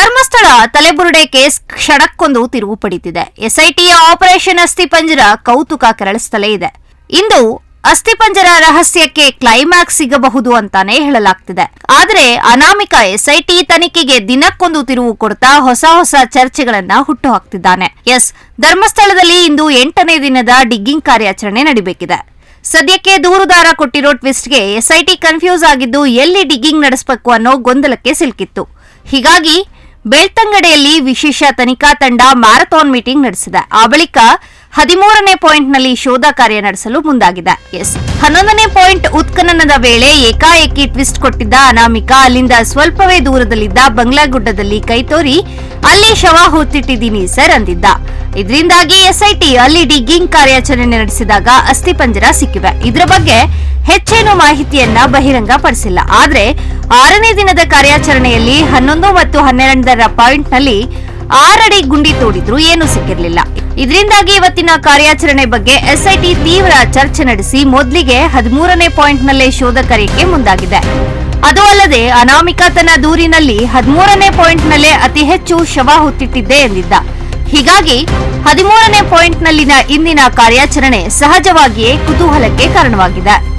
Dharmasthala ತಲೆಬುರುಡೆ case ಕ್ಷಣಕ್ಕೊಂದು ತಿರುವು ಪಡೆಯುತ್ತಿದೆ ಎಸ್ಐಟಿಯ operation ಅಸ್ಥಿಪಂಜರ ಕೌತುಕ ಕೆರಳಿಸುತ್ತಲೇ ಇದೆ. ಇಂದು ಅಸ್ಥಿಪಂಜರ ರಹಸ್ಯಕ್ಕೆ ಕ್ಲೈಮ್ಯಾಕ್ಸ್ ಸಿಗಬಹುದು ಅಂತಾನೆ ಹೇಳಲಾಗ್ತಿದೆ. ಆದರೆ ಅನಾಮಿಕ ಎಸ್ಐಟಿ ತನಿಖೆಗೆ ದಿನಕ್ಕೊಂದು ತಿರುವು ಕೊಡ್ತಾ ಹೊಸ ಹೊಸ ಚರ್ಚೆಗಳನ್ನ ಹುಟ್ಟುಹಾಕ್ತಿದ್ದಾನೆ. ಎಸ್, ಧರ್ಮಸ್ಥಳದಲ್ಲಿ ಇಂದು ಎಂಟನೇ ದಿನದ ಡಿಗ್ಗಿಂಗ್ ಕಾರ್ಯಾಚರಣೆ ನಡೀಬೇಕಿದೆ. ಸದ್ಯಕ್ಕೆ ದೂರುದಾರ ಕೊಟ್ಟಿರೋ ಟ್ವಿಸ್ಟ್ಗೆ ಎಸ್ಐಟಿ ಕನ್ಫ್ಯೂಸ್ ಆಗಿದ್ದು ಎಲ್ಲಿ ಡಿಗ್ಗಿಂಗ್ ನಡೆಸಬೇಕು ಅನ್ನೋ ಗೊಂದಲಕ್ಕೆ ಸಿಲುಕಿತ್ತು. ಹೀಗಾಗಿ ಬೆಳ್ತಂಗಡಿಯಲ್ಲಿ ವಿಶೇಷ ತನಿಖಾ ತಂಡ ಮ್ಯಾರಥಾನ್ ಮೀಟಿಂಗ್ ನಡೆಸಿದೆ. ಆ ಬಳಿಕ ಹದಿಮೂರನೇ ಪಾಯಿಂಟ್ನಲ್ಲಿ ಶೋಧ ಕಾರ್ಯ ನಡೆಸಲು ಮುಂದಾಗಿದೆ. ಎಸ್. ಹನ್ನೊಂದನೇ ಪಾಯಿಂಟ್ ಉತ್ಖನನದ ವೇಳೆ ಏಕಾಏಕಿ ಟ್ವಿಸ್ಟ್ ಕೊಟ್ಟಿದ್ದ ಅನಾಮಿಕಾ, ಅಲ್ಲಿಂದ ಸ್ವಲ್ಪವೇ ದೂರದಲ್ಲಿದ್ದ ಬಂಗ್ಲಾಗುಡ್ಡದಲ್ಲಿ ಕೈತೋರಿ ಅಲ್ಲಿ ಶವ ಹೊತ್ತಿಟ್ಟಿದ್ದೀನಿ ಸರ್ ಅಂದಿದ್ದ. ಇದರಿಂದಾಗಿ ಎಸ್ಐಟಿ ಅಲ್ಲಿ ಡಿಗ್ಗಿಂಗ್ ಕಾರ್ಯಾಚರಣೆ ನಡೆಸಿದಾಗ ಅಸ್ಥಿಪಂಜರ ಸಿಕ್ಕಿವೆ. ಇದರ ಬಗ್ಗೆ ಹೆಚ್ಚೇನು ಮಾಹಿತಿಯನ್ನ ಬಹಿರಂಗ ಪಡಿಸಿಲ್ಲ ಆದ್ರೆ ಆರನೇ ದಿನದ ಕಾರ್ಯಾಚರಣೆಯಲ್ಲಿ ಹನ್ನೊಂದು ಮತ್ತು ಹನ್ನೆರಡರ ಪಾಯಿಂಟ್ನಲ್ಲಿ ಆರಡಿ ಗುಂಡಿ ತೋಡಿದ್ರು ಏನೂ ಸಿಕ್ಕಿರಲಿಲ್ಲ. ಇದರಿಂದಾಗಿ ಇವತ್ತಿನ ಕಾರ್ಯಾಚರಣೆ ಬಗ್ಗೆ ಎಸ್ಐಟಿ ತೀವ್ರ ಚರ್ಚೆ ನಡೆಸಿ ಮೊದಲಿಗೆ ಹದಿಮೂರನೇ ಪಾಯಿಂಟ್ನಲ್ಲೇ ಶೋಧ ಕಾರ್ಯಕ್ಕೆ ಮುಂದಾಗಿದೆ. ಅದು ಅಲ್ಲದೆ ಅನಾಮಿಕಾ ತನ್ನ ದೂರಿನಲ್ಲಿ ಹದಿಮೂರನೇ ಪಾಯಿಂಟ್ನಲ್ಲೇ ಅತಿ ಹೆಚ್ಚು ಶವ ಹೊತ್ತಿಟ್ಟಿದ್ದೆ ಎಂದಿದ್ದ. ಹೀಗಾಗಿ ಹದಿಮೂರನೇ ಪಾಯಿಂಟ್ನಲ್ಲಿನ ಇಂದಿನ ಕಾರ್ಯಾಚರಣೆ ಸಹಜವಾಗಿಯೇ ಕುತೂಹಲಕ್ಕೆ ಕಾರಣವಾಗಿದೆ.